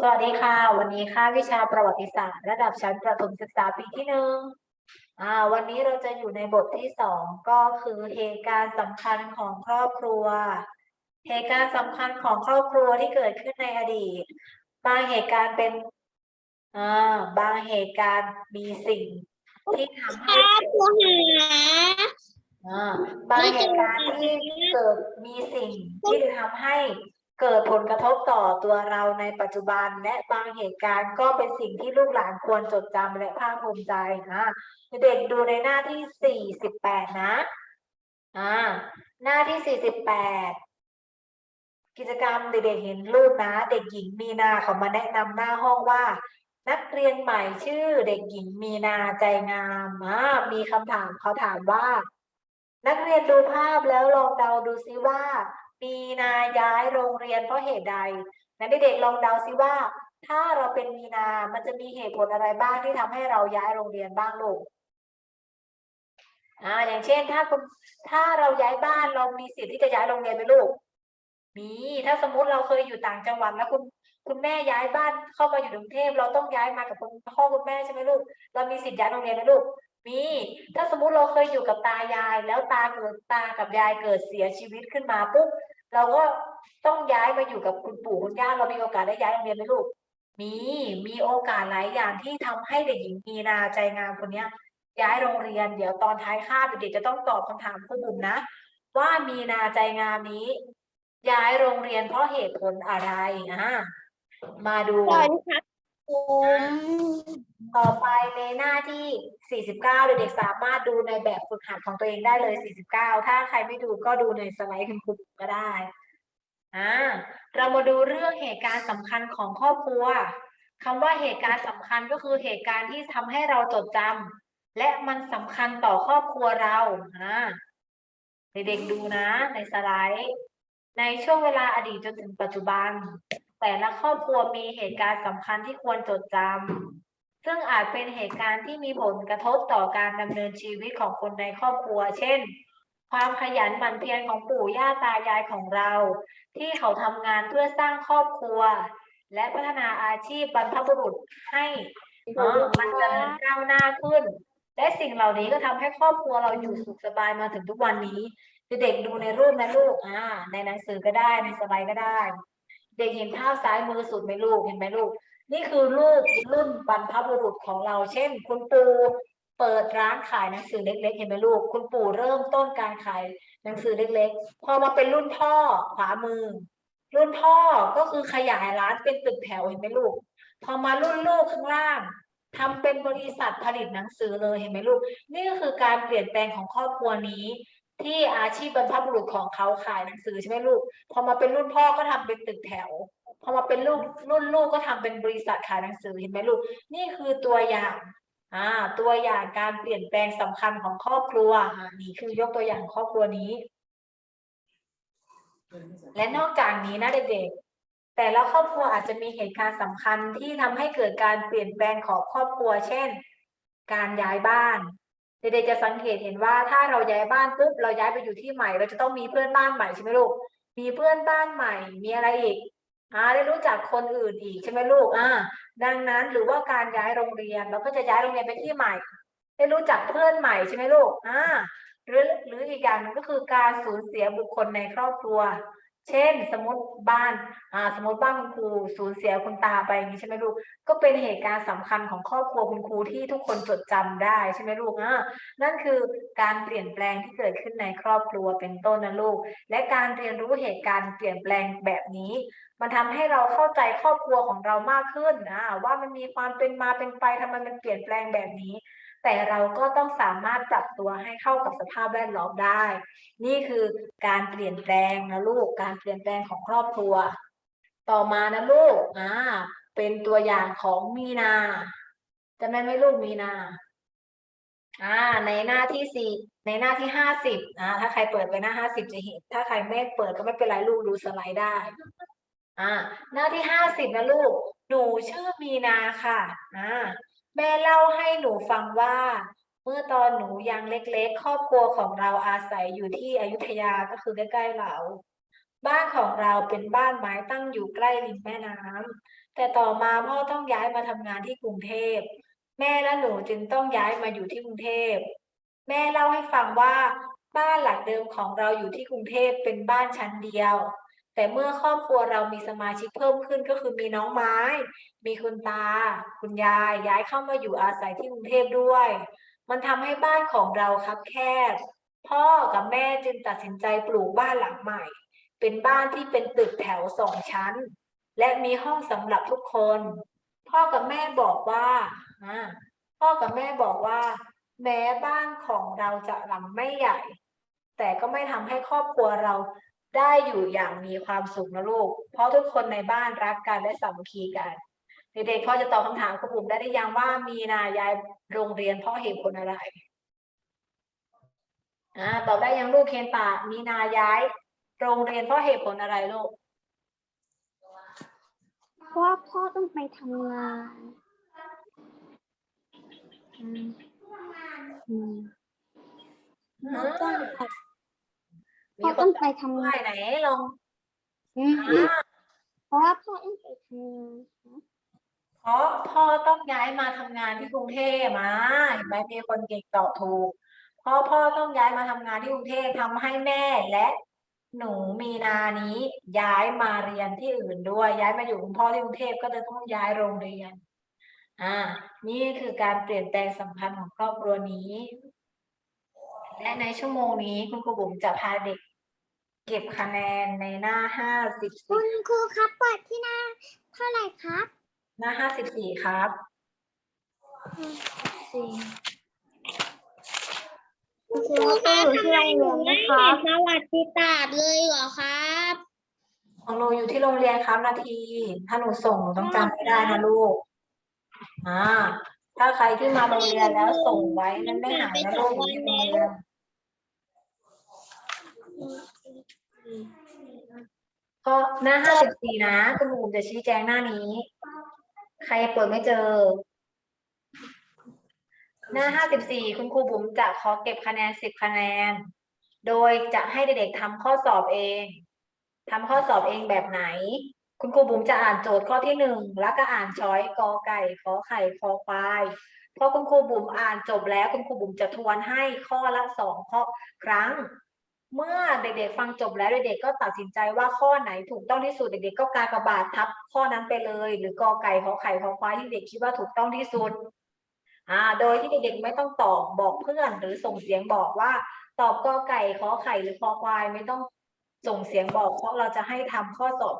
สวัสดีค่ะ วันนี้ค่ะวิชาประวัติศาสตร์ ระดับชั้นประถมศึกษาปีที่หนึ่งอ่าวันนี้เราจะอยู่ในบทที่สองก็คือเหตุการณ์สำคัญของครอบครัว เหตุการณ์สำคัญของครอบครัวที่เกิดขึ้นในอดีต บางเหตุการณ์เป็นอ่าบางเหตุการณ์มีสิ่งที่ทำให้ครับครูหาอ่าบางเหตุการณ์ที่เกิดมีสิ่งที่ทำให้ เกิดผลกระทบต่อตัวเราในปัจจุบันและบางเหตุการณ์ก็เป็นสิ่งที่ลูกหลานควรจดจำและภาคภูมิใจนะเด็กดูในหน้าที่สี่สิบแปดนะอ่าหน้าที่สี่สิบแปดกิจกรรมเด็กๆเห็นรูปนะ เด็กหญิงมีนาเขามาแนะนำหน้าห้องว่า นักเรียนใหม่ชื่อเด็กหญิงมีนาใจงามอ่ามีคำถามเขาถามว่า นักเรียนดูภาพแล้วลองเดาดูซิว่า มีนาย้ายโรงเรียนเพราะเหตุใดนั้นเด็กๆลองเดาซิว่า ถ้าเราเป็นมีนา มันจะมีเหตุผลอะไรบ้างที่ทำให้เราย้ายโรงเรียนบ้างลูกอ่าอย่างเช่น ถ้าคุณถ้าเราย้ายบ้านเรามีสิทธิ์ที่จะย้ายโรงเรียนไหมลูก มีถ้าสมมุติเราเคยอยู่ต่างจังหวัดแล้วคุณคุณแม่ย้ายบ้านเข้ามาอยู่กรุงเทพเราต้องย้ายมากับคุณพ่อคุณแม่ใช่ไหมลูก เรามีสิทธิ์ย้ายโรงเรียนไหมลูกมี ถ้าสมมุติเราเคยอยู่กับตายาย แล้วตาเกิดตากับยายเกิดเสียชีวิตขึ้นมาปุ๊บ เราก็ต้องย้ายมาอยู่กับคุณปู่คุณย่าเรามีโอกาสได้ย้ายโรงเรียนไหมลูก มีมีโอกาสหลายอย่างที่ทำให้เด็กหญิงมีนาใจงามคนเนี้ย ย้ายโรงเรียนเดี๋ยวตอนท้ายคาบเด็กจะต้องตอบคำถามคุณบุ๋มนะ ว่ามีนาใจงามนี้ ย้ายโรงเรียนเพราะเหตุผลอะไรอ่ามาดู ครับผมต่อไปในหน้าที่ 49 เด็กๆสามารถดูในแบบฝึกหัดของตัวเองได้เลย 49 ถ้าใครไม่ดูก็ดูในสไลด์คุณครูก็ได้อ่าเรามาดูเรื่องเหตุการณ์สำคัญของครอบครัวคำว่าเหตุการณ์สำคัญก็คือเหตุการณ์ที่ทำให้เราจดจำและมันสำคัญต่อครอบครัวเราอ่าเด็กๆดูนะในสไลด์ ในช่วงเวลาอดีตจนถึงปัจจุบัน แต่ละครอบครัวมีเหตุการณ์สำคัญที่ควรจดจำซึ่งอาจเป็นเหตุการณ์ที่มีผลกระทบต่อการดำเนินชีวิตของคนในครอบครัว เช่น ความขยันหมั่นเพียรของปู่ย่าตายายของเรา ที่เขาทำงานเพื่อสร้างครอบครัว และพัฒนาอาชีพบรรพบุรุษให้มันเจริญก้าวหน้าขึ้น และสิ่งเหล่านี้ก็ทำให้ครอบครัวเราอยู่สุขสบายมาถึงทุกวันนี้เด็กๆดูในรูปนะลูกอ่าในหนังสือก็ได้ในสไลด์ก็ได้ เด็กเห็นภาพซ้ายมือสุดไหมลูกเห็นไหมลูก นี่คือรูปรุ่นบรรพบุรุษของเรา เช่น คุณปู่เปิดร้านขายหนังสือเล็ก ๆ เห็นไหมลูก คุณปู่เริ่มต้นการขายหนังสือเล็ก ๆ พอมาเป็นรุ่นพ่อขวามือ รุ่นพ่อก็คือขยายร้านเป็นตึกแถวเห็นไหมลูก พอมารุ่นลูกข้างล่างทำเป็นบริษัทผลิตหนังสือเลยเห็นไหมลูก นี่ก็คือการเปลี่ยนแปลงของครอบครัวนี้ ที่อาชีพบรรพบุรุษของเขาขายหนังสือใช่ไหมลูก พอมาเป็นรุ่นพ่อก็ทำเป็นตึกแถว พอมาเป็นลูกรุ่นลูกก็ทำเป็นบริษัทขายหนังสือเห็นไหมลูก นี่คือตัวอย่างอ่าตัวอย่างการเปลี่ยนแปลงสำคัญของครอบครัวอ่านี่คือยกตัวอย่างครอบครัวนี้ และนอกจากนี้นะเด็กๆ แต่ละครอบครัวอาจจะมีเหตุการณ์สำคัญที่ทำให้เกิดการเปลี่ยนแปลงของครอบครัว เช่น การย้ายบ้าน เด็กๆจะสังเกตเห็นว่าถ้าเราย้ายบ้านปุ๊บเราย้ายไปอยู่ที่ใหม่เราจะต้องมีเพื่อนบ้านใหม่ใช่ไหมลูก มีเพื่อนบ้านใหม่ มีอะไรอีกอ่าได้รู้จักคนอื่นอีกใช่ไหมลูกอ่าดังนั้นหรือว่าการย้ายโรงเรียนเราก็จะย้ายโรงเรียนไปที่ใหม่ ได้รู้จักเพื่อนใหม่ใช่ไหมลูกอ่าหรือหรืออีกอย่างหนึงก็คือการสูญเสียบุคคลในครอบครัว เช่น สมมติบ้านอ่าสมมติบ้านคุณครูสูญเสียคุณตาไปอย่างนี้ใช่ไหมลูก ก็เป็นเหตุการณ์สำคัญของครอบครัวคุณครูที่ทุกคนจดจำได้ใช่ไหมลูกอ่านั่นคือการเปลี่ยนแปลงที่เกิดขึ้นในครอบครัวเป็นต้นนะลูก และการเรียนรู้เหตุการณ์เปลี่ยนแปลงแบบนี้ มันทำให้เราเข้าใจครอบครัวของเรามากขึ้นอ่าว่ามันมีความเป็นมาเป็นไปทำไมมันเปลี่ยนแปลงแบบนี้ แต่เราก็ต้องสามารถปรับตัวให้เข้ากับสภาพแวดล้อมได้ นี่คือการเปลี่ยนแปลงนะลูก การเปลี่ยนแปลงของครอบครัว ต่อมานะลูกอ่าเป็นตัวอย่างของมีนาจำได้ไหมลูกมีนาอ่าในหน้าที่สี่ในหน้าที่ห้าสิบอ่าถ้าใครเปิดไปหน้าห้าสิบจะเห็น ถ้าใครไม่เปิดก็ไม่เป็นไรลูกดูสไลด์ได้อ่าหน้าที่ห้าสิบนะลูกหนูชื่อมีนาค่ะอ่า แม่เล่าให้หนูฟังว่า เมื่อตอนหนูยังเล็กๆ ครอบครัวของเราอาศัยอยู่ที่อยุธยาก็คือใกล้ๆเรา บ้านของเราเป็นบ้านไม้ตั้งอยู่ใกล้ริมแม่น้ำแต่ต่อมาพ่อต้องย้ายมาทำงานที่กรุงเทพ แม่และหนูจึงต้องย้ายมาอยู่ที่กรุงเทพ แม่เล่าให้ฟังว่าบ้านหลังเดิมของเราอยู่ที่กรุงเทพเป็นบ้านชั้นเดียว แต่เมื่อครอบครัวเรามีสมาชิกเพิ่มขึ้นก็คือมีน้องไม้ มีคุณตา คุณยายย้ายเข้ามาอยู่อาศัยที่กรุงเทพด้วย มันทำให้บ้านของเราครับแคบพ่อกับแม่จึงตัดสินใจปลูกบ้านหลังใหม่ เป็นบ้านที่เป็นตึกแถวสองชั้น และมีห้องสำหรับทุกคน พ่อกับแม่บอกว่าอ่าพ่อกับแม่บอกว่า แม้บ้านของเราจะหลังไม่ใหญ่ แต่ก็ไม่ทำให้ครอบครัวเรา ได้อยู่อย่างมีความสุขนะลูก เพราะทุกคนในบ้านรักกันและสามัคคีกันเด็กๆพอจะตอบคำถามคุณบุ๋มได้หรือยังว่ามีนาย้ายโรงเรียนเพราะเหตุผลอะไรอ่าตอบได้ยังลูกเคนตามีนาย้าย โรงเรียนเพราะเหตุผลอะไรลูกเพราะว่าพ่อต้องไปทำงานอืมอืมพ่อต้องไป พ่อต้องไปทำไหนงานไหนลองอืมอ่าเพราะว่าพ่อต้องไปทำงานเพราะพ่อต้องย้ายมาทำงานที่กรุงเทพมาเห็นไหมมีคนเก่งตอบถูกเพราะพ่อต้องย้ายมาทำงานที่กรุงเทพทำให้แม่และหนูมีนานี้ ย้ายมาเรียนที่อื่นด้วย ย้ายมาอยู่คุณพ่อที่กรุงเทพก็จะต้องย้ายโรงเรียน อ่า นี่คือการเปลี่ยนแปลงสัมพันธ์ของครอบครัวนี้ และในชั่วโมงนี้คุณครูบุ๋มจะพาเด็ก เก็บคะแนนในหน้าห้าสิบคุสี่ณครูครับเปิดที่หน้าเท่าไหร่ครับหน้าห้าสิบสี่ครับ สี่คุณครูครับอยู่ที่โรงเรียนนะครับสวัสดิศาสตร์เลยเหรอครับของหนูอยู่ที่โรงเรียนครับนาที ถ้าหนูส่งหนูต้องจำให้ได้นะลูก อ่า ถ้าใครที่มาโรงเรียนแล้วส่งไว้นั่นไม่หายนะลูกอยู่ที่โรงเรียน ก็หน้าห้าสิบสี่นะคุณครูจะชี้แจงหน้านี้ ใครเปิดไม่เจอ หน้าห้าสิบสี่คุณครูบุ๋มจะขอเก็บคะแนนสิบคะแนน โดยจะให้เด็กๆทำข้อสอบเอง ทำข้อสอบเองแบบไหน คุณครูบุ๋มจะอ่านโจทย์ข้อที่หนึ่งแล้วก็อ่านช้อยกอไก่ขอไข่คอควายพอคุณครูบุ๋มอ่านจบแล้ว คุณครูบุ๋มจะทวนให้ข้อละสองข้อครั้ง เมื่อเด็กๆฟังจบแล้วเด็กๆก็ตัดสินใจว่าข้อไหนถูกต้องที่สุดเด็กๆก็กากบาททับข้อนั้นไปเลย หรือกอไก่ขอไข่คอควายที่เด็กคิดว่าถูกต้องที่สุดอ่าโดยที่เด็กๆไม่ต้องตอบบอกเพื่อน หรือส่งเสียงบอกว่า ตอบกอไก่ขอไข่หรือคอควายไม่ต้องส่งเสียงบอก เพราะเราจะให้ทำข้อสอบ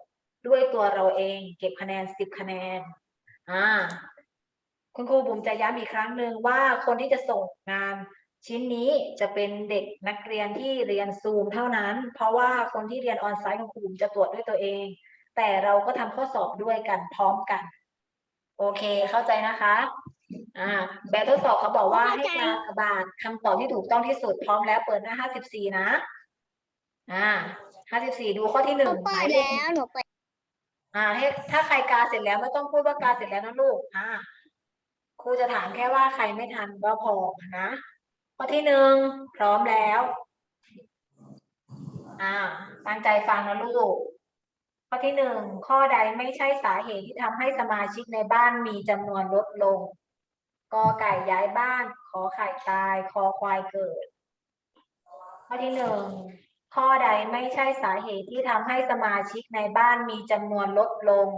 ด้วยตัวเราเอง เก็บคะแนนสิบคะแนนอ่าคุณครูบุ๋มจะย้ำอีกครั้งหนึ่งว่าคนที่จะส่งงาน ชิ้นนี้จะเป็นเด็กนักเรียนที่เรียนซูมเท่านั้น เพราะว่าคนที่เรียนออนไซต์คุณครูบุ๋มจะตรวจด้วยตัวเอง แต่เราก็ทำข้อสอบด้วยกันพร้อมกัน โอเคเข้าใจนะคะอ่าแบบทดสอบเขาบอกว่าให้กากบาทคำตอบที่ถูกต้องที่สุดพร้อมแล้วเปิดหน้าห้าสิบสี่นะ อ่าห้าสิบสี่ดูข้อที่หนึ่งเปิหมาดยเลขแล้วหนูเปิดอ่าให้ถ้าใครกาเสร็จแล้วไม่ต้องพูดว่ากาเสร็จแล้วนะลูกอ่าครูจะถามแค่ว่าใครไม่ทันก็พอนะ ข้อที่หนึ่งพร้อมแล้วอ่าตั้งใจฟังนะลูก ข้อที่หนึ่งข้อใดไม่ใช่สาเหตุที่ทำให้สมาชิกในบ้านมีจำนวนลดลงกอไก่ย้ายบ้านขอไข่ตายคอควายเกิด ข้อที่หนึ่งข้อใดไม่ใช่สาเหตุที่ทำให้สมาชิกในบ้านมีจำนวนลดลง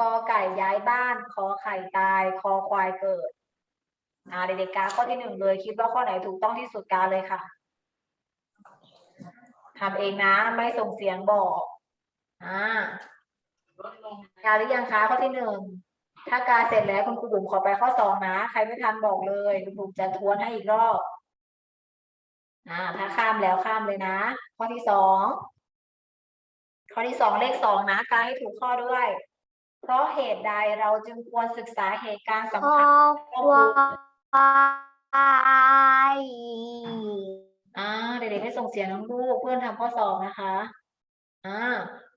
กอไก่ย้ายบ้านขอไข่ตายคอควายเกิด อ่าเด็กๆกาข้อที่หนึ่งเลย คิดว่าข้อไหนถูกต้องที่สุดกาเลยค่ะทำเองนะไม่ส่งเสียงบอกอ่ากาหรือยังคะข้อที่หนึ่งถ้ากาเสร็จแล้วคุณครูบุ๋มขอไปข้อสองนะ ใครไม่ทันบอกเลยคุณครูบุ๋มจะทวนให้อีกรอบอ่าถ้าข้ามแล้วข้ามเลยนะ ข้อที่สองข้อที่สองเลขสองนะกาให้ถูกข้อด้วย เพราะเหตุใดเราจึงควรศึกษาเหตุการณ์สำคัญควาย อ่าเด็กๆให้ส่งเสียงน้องลูกเพื่อนทำข้อสอบนะคะอ่า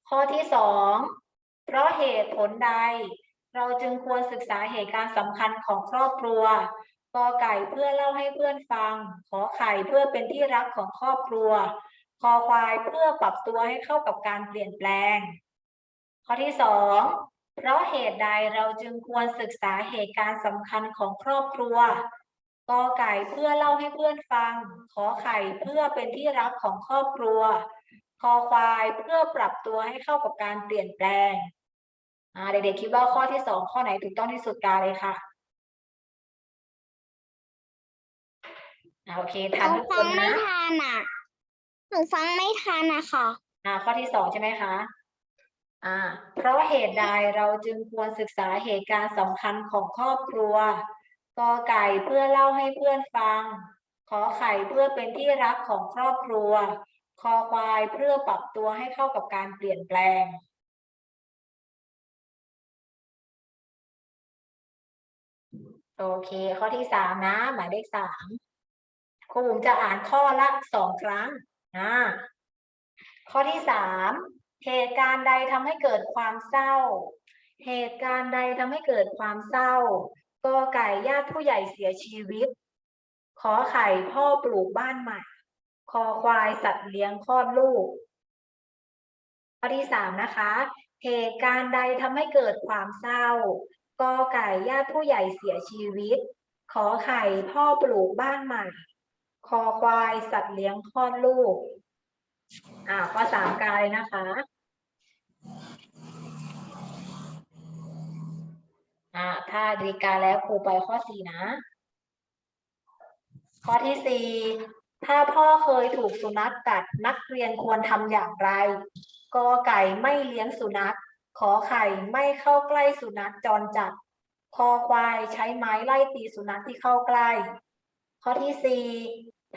ข้อที่สองเพราะเหตุผลใด เราจึงควรศึกษาเหตุการณ์สำคัญของครอบครัวกอไก่เพื่อเล่าให้เพื่อนฟัง ขอไข่เพื่อเป็นที่รักของครอบครัว คอควายเพื่อปรับตัวให้เข้ากับการเปลี่ยนแปลง ข้อที่สอง เพราะเหตุใดเราจึงควรศึกษาเหตุการณ์สำคัญของครอบครัวกอไก่เพื่อเล่าให้เพื่อนฟัง ขอไข่เพื่อเป็นที่รักของครอบครัว คอควายเพื่อปรับตัวให้เข้ากับการเปลี่ยนแปลงอ่าเด็กๆคิดว่าข้อที่สองข้อไหนถูกต้องที่สุดกาเลยค่ะอ่าโอเคหทันนูทุกคฟังนไม่นะทันอะหนูฟังไม่ทันอะค่ะ อ่า ข้อที่สองใช่ไหมคะ อ่าเพราะเหตุใดเราจึงควรศึกษาเหตุการณ์สำคัญของครอบครัวกอไก่เพื่อเล่าให้เพื่อนฟัง ขอไข่เพื่อเป็นที่รักของครอบครัว คอควายเพื่อปรับตัวให้เข้ากับการเปลี่ยนแปลงโอเค ข้อที่สามนะ หมายเลขสามครูบุ๋มจะอ่านข้อละสองครั้งอ่าข้อที่สาม เหตุการณ์ใดทำให้เกิดความเศร้า เหตุการณ์ใดทำให้เกิดความเศร้ากอไก่ญาติผู้ใหญ่เสียชีวิต ขอไข่พ่อปลูกบ้านใหม่ คอควายสัตว์เลี้ยงคลอดลูกข้อที่สามนะคะ เหตุการณ์ใดทำให้เกิดความเศร้ากอไก่ญาติผู้ใหญ่เสียชีวิต ขอไข่พ่อปลูกบ้านใหม่ คอควายสัตว์เลี้ยงคลอดลูกอ่าข้อสามกายนะคะ อ่าถ้าดีกาแล้วครูไปข้อสี่นะ ข้อที่สี่ถ้าพ่อเคยถูกสุนัขกัดนักเรียนควรทำอย่างไรกอไก่ไม่เลี้ยงสุนัข ขอไข่ไม่เข้าใกล้สุนัขจรจัด คอควายใช้ไม้ไล่ตีสุนัขที่เข้าใกล้ ข้อที่สี่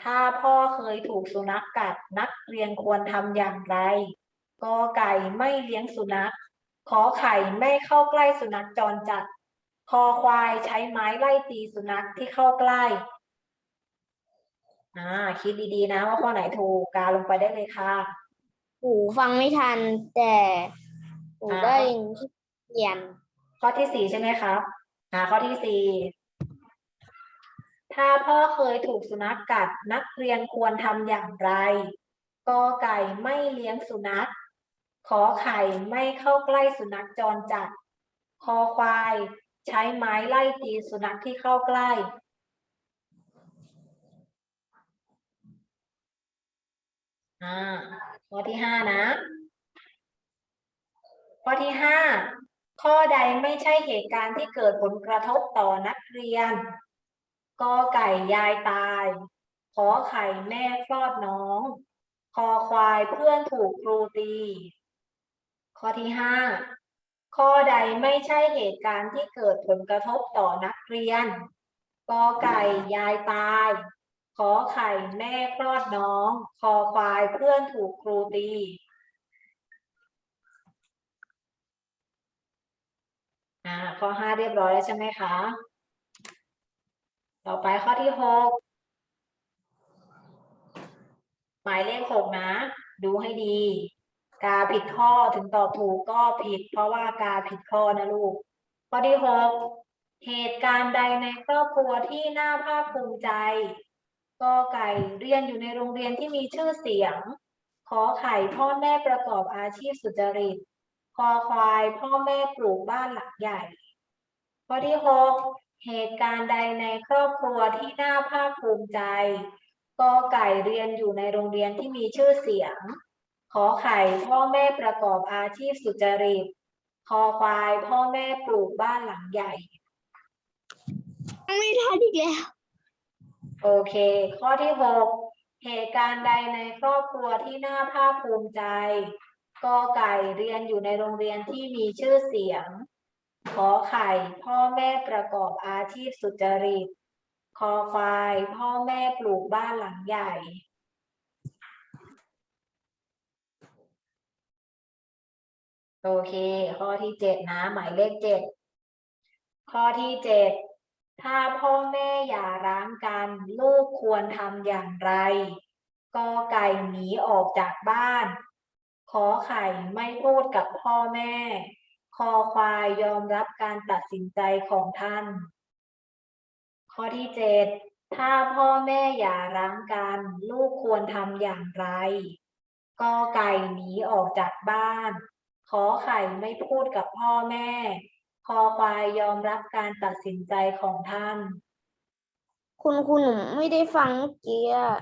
ถ้าพ่อเคยถูกสุนัขกัดนักเรียนควรทำอย่างไรกอไก่ไม่เลี้ยงสุนัข ขอไข่ไม่เข้าใกล้สุนัขจรจัด คอควายใช้ไม้ไล่ตีสุนัขที่เข้าใกล้ อ่า คิดดีๆนะว่าข้อไหนถูกกาลงไปได้เลยค่ะหนูฟังไม่ทัน แต่หนูอ่าก็ยังขี้เกียจข้อที่สี่ใช่ไหมครับอ่าข้อที่สี่ถ้าพ่อเคยถูกสุนัขกัดนักเรียนควรทำอย่างไรกอไก่ไม่เลี้ยงสุนัขขอไข่ไม่เข้าใกล้สุนัขจรจัด คอควาย ใช้ไม้ไล่ตีสุนัขที่เข้าใกล้ อ่า ข้อที่ห้านะ ข้อที่ห้า ข้อใดไม่ใช่เหตุการณ์ที่เกิดผลกระทบต่อนักเรียน กอไก่ยายตาย ขอไข่แม่คลอดน้อง คอควายเพื่อนถูกครูตี ข้อที่ห้า ข้อใดไม่ใช่เหตุการณ์ที่เกิดผลกระทบต่อนักเรียนกอไก่ยายตายขอไข่แม่คลอดน้อง คอควายเพื่อนถูกครูตีอ่าข้อห้าเรียบร้อยแล้วใช่ไหมคะ ต่อไปข้อที่หกหมายเลขหกนะ ดูให้ดี กาผิดข้อถึงตอบถูกก็ผิด เพราะว่ากาผิดข้อนะลูก ข้อที่หกเหตุการณ์ใดในครอบครัวที่น่าภาคภูมิใจก็ไก่เรียนอยู่ในโรงเรียนที่มีชื่อเสียง ขอไข่พ่อแม่ประกอบอาชีพสุจริตคอควายพ่อแม่ปลูกบ้านหลังใหญ่ ข้อที่หกเหตุการณ์ใดในครอบครัวที่น่าภาคภูมิใจกอไก่เรียนอยู่ในโรงเรียนที่มีชื่อเสียง ขอไข่พ่อแม่ประกอบอาชีพสุจริต คอควายพ่อแม่ปลูกบ้านหลังใหญ่ฟังไม่ทันอีกแล้ว โอเค ข้อที่หกเหตุการณ์ใดในครอบครัวที่น่าภาคภูมิใจ กอไก่เรียนอยู่ในโรงเรียนที่มีชื่อเสียง ขอไข่พ่อแม่ประกอบอาชีพสุจริต คอควายพ่อแม่ปลูกบ้านหลังใหญ่ โอเค ข้อที่เจ็ดนะ หมายเลขเจ็ดข้อที่เจ็ดถ้าพ่อแม่อย่าร้างกัน ลูกควรทำอย่างไรกอไก่หนีออกจากบ้าน ขอไข่ไม่พูดกับพ่อแม่ คอควายยอมรับการตัดสินใจของท่าน ข้อที่เจ็ดถ้าพ่อแม่อย่าร้างกัน ลูกควรทำอย่างไรกอไก่หนีออกจากบ้าน ขอไข่ไม่พูดกับพ่อแม่ คอควายยอมรับการตัดสินใจของท่าน คุณครูหนูไม่ได้ฟังเมื่อกี้อะ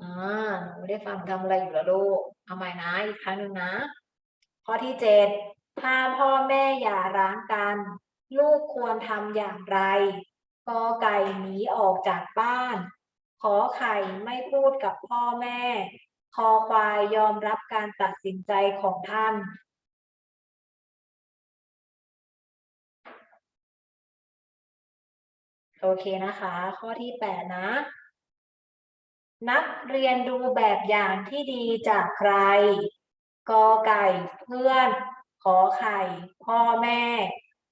อ่าหนูไม่ได้ฟังทำอะไรอยู่แล้วลูกเอาใหม่นะอีกครั้งหนึ่งนะ ข้อที่เจ็ดถ้าพ่อแม่อย่าร้างกัน ลูกควรทำอย่างไรกอไก่หนีออกจากบ้าน ขอไข่ไม่พูดกับพ่อแม่ คอควายยอมรับการตัดสินใจของท่านโอเคนะคะ ข้อที่แปดนะ นักเรียนดูแบบอย่างที่ดีจากใคร กอไก่เพื่อน ขอไข่ พ่อแม่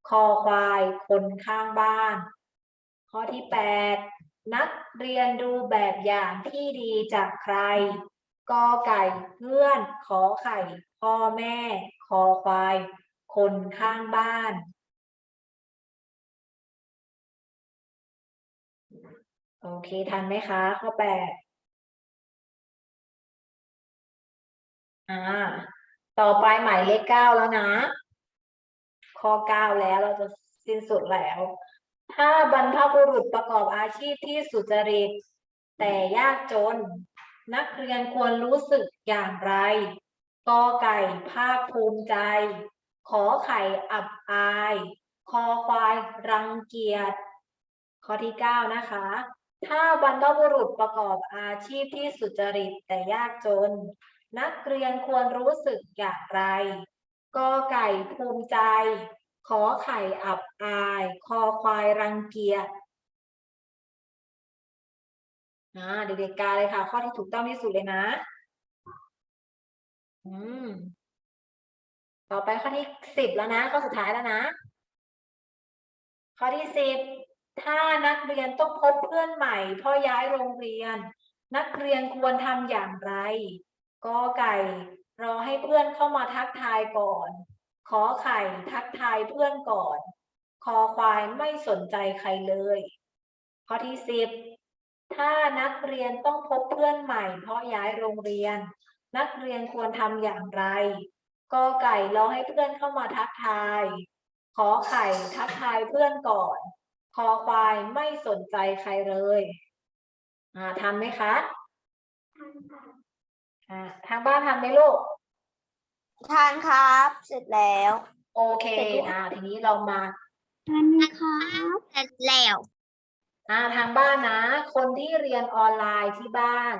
คอควายคนข้างบ้าน ข้อที่แปดนักเรียนดูแบบอย่างที่ดีจากใคร กอไก่เพื่อนขอไข่ พ่อแม่ คอควาย คนข้างบ้าน โอเคทันไหมคะ ข้อแปดอ่า ต่อไปหมายเลขเก้าแล้วนะ ข้อเก้าแล้วเราจะสิ้นสุดแล้ว ถ้าบรรพบุรุษประกอบอาชีพที่สุจริตแต่ยากจน นักเรียนควรรู้สึกอย่างไรกอไก่ภาคภูมิใจ ขอไข่อับอาย คอควายรังเกียจ ข้อที่เก้านะคะ ถ้าบรรพบุรุษประกอบอาชีพที่สุจริตแต่ยากจน นักเรียนควรรู้สึกอย่างไรกอไก่ภูมิใจ ขอไข่อับอาย คอควายรังเกียจ อ่าเด็กๆกาเลยค่ะ ข้อที่ถูกต้องที่สุดเลยนะ อืม ต่อไปข้อที่สิบแล้วนะ ข้อสุดท้ายแล้วนะ ข้อที่สิบถ้านักเรียนต้องพบเพื่อนใหม่เพ่อย้ายโรงเรียน นักเรียนควรทำอย่างไรกอไก่รอให้เพื่อนเข้ามาทักทายก่อน ขอไข่ทักทายเพื่อนก่อน คอควายไม่สนใจใครเลย ข้อที่สิบ ถ้านักเรียนต้องพบเพื่อนใหม่ เพราะย้ายโรงเรียน นักเรียนควรทำอย่างไรกอไก่รอให้เพื่อนเข้ามาทักทาย ขอไข่ทักทายเพื่อนก่อน คอควายไม่สนใจใครเลยอ่าทำไหมคะอ่าทางบ้านทำไหมลูกทานครับ เสร็จแล้ว โอเคอ่าทีนี้เรามาทันครับ เสร็จแล้ว อ่าทางบ้านนะ คนที่เรียนออนไลน์ที่บ้าน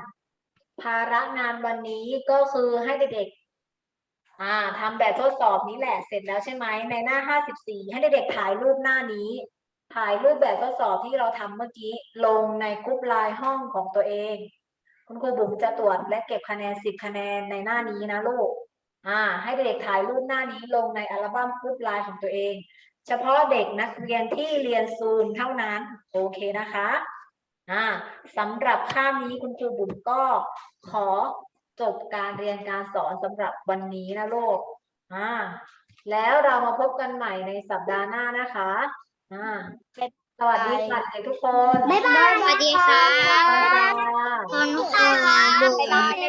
ภาระงานวันนี้ก็คือให้เด็กๆอ่าทำแบบทดสอบนี้แหละเสร็จแล้วใช่ไหมในหน้า 54 ให้เด็กๆถ่ายรูปหน้านี้ ถ่ายรูปแบบทดสอบที่เราทำเมื่อกี้ลงในกรุ๊ปไลน์ห้องของตัวเอง คุณครูบุ๋มจะตรวจและเก็บคะแนน 10 คะแนนในหน้านี้นะลูกอ่าให้เด็กๆถ่ายรูปหน้านี้ลงในอัลบั้มกรุ๊ปไลน์ของตัวเอง เฉพาะเด็กนักเรียนที่เรียนซูมเท่านั้น โอเคนะคะอ่าสำหรับข้ามนี้คุณครูบุ๋มก็ขอจบการเรียนการสอนสำหรับวันนี้นะลูกอ่าแล้วเรามาพบกันใหม่ในสัปดาห์หน้านะคะอ่าสวัสดีค่ะเด็กทุกคน บ๊ายบาย สวัสดีค่ะบ๊ายบายคุณครู